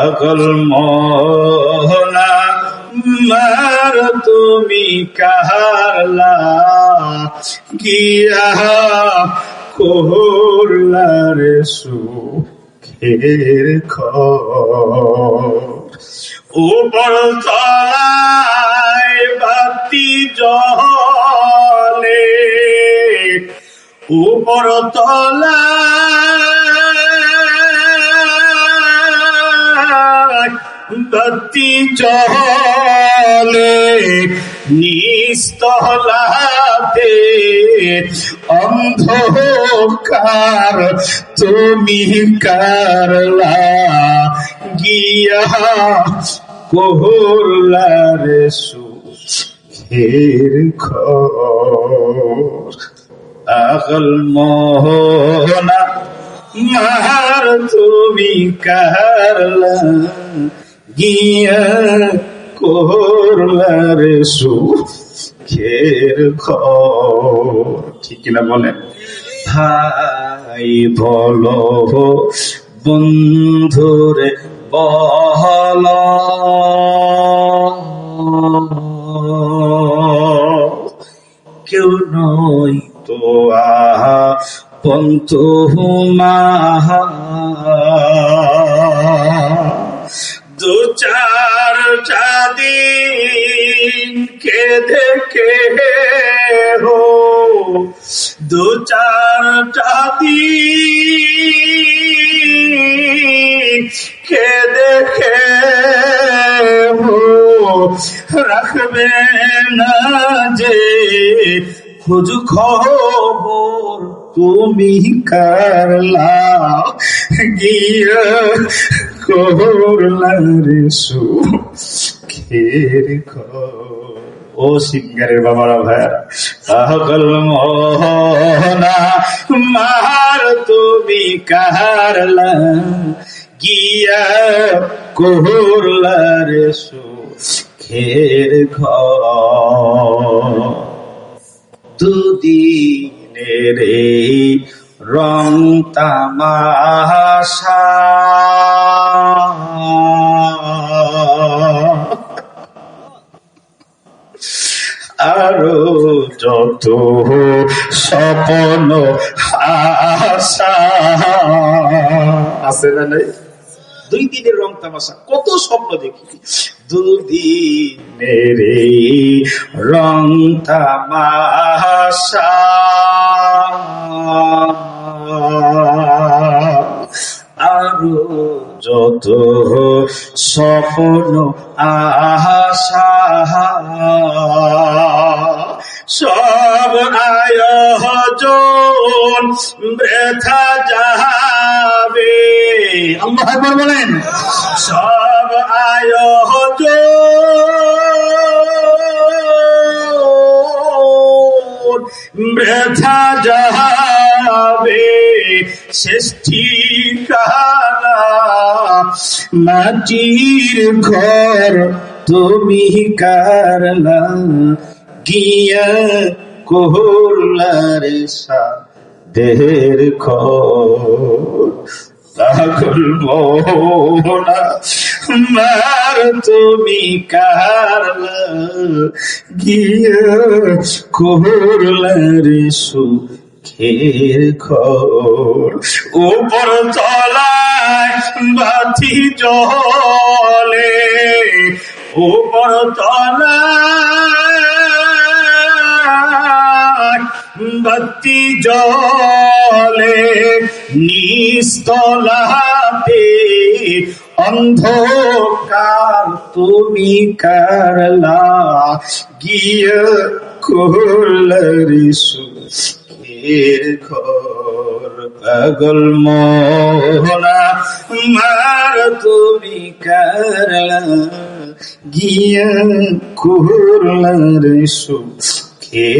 পাগল মোহনা, মার তুমি কাহারলা গিয়া কোহরলার সুখের খর। উপর তলায় বাতি জলে উপর তলায় বাতি জলে নিস্তলাতে অন্ধকার তুমি কারলা গিয়া কোহরলার সুখের খর আগল মোহনা, মার তুমি কারলা গিয়া কোহরলার সুখের খর ঠিক না বলেন ভাই বলো বন্ধুরে বল কেউ নই তো আহা পন্তু মাহা চার চাদিন কে দেখে হো। দু চার চাদিন কে দেখে হো। রাখবে না যে খোঁজ খবর তুমি কারলা গিয়া করলার সুখের ও সিঙ্গারের বাবারা, ভাইয়ারা সকল মোহনা মার তুমি কারলা গিয়া করলার সুখের ঘর। দুদিনের রং তামাশা আরও যত স্বপ্ন আছে না নাই? দুই দিনের রং তামাশা, কত স্বপ্ন দেখি। দুদিনের রং তামাশা। আরও যত স্বপ্ন, আশা, সব আয়োজন বৃথা যাবে। আল্লাহ একবার বলেন, সব আয়োজন বৃথা যাবে। শেষ ঠিকানা মাটির ঘর, তুমি কারলা, গিয়া কোহলার দেহের খর। পাগল মোহনা, মার তুমি কারলা, গিয়া কোহলার সুখের খর। উপর তলায় বাতি জলে উপর তলায় বাতি জলে নিস্তলাতে অন্ধকার তুমি কারলা গিয়া কোহলারিসু এর ঘর পাগল মোহনা মার তুমি কারলা গিয়া কুরলার খে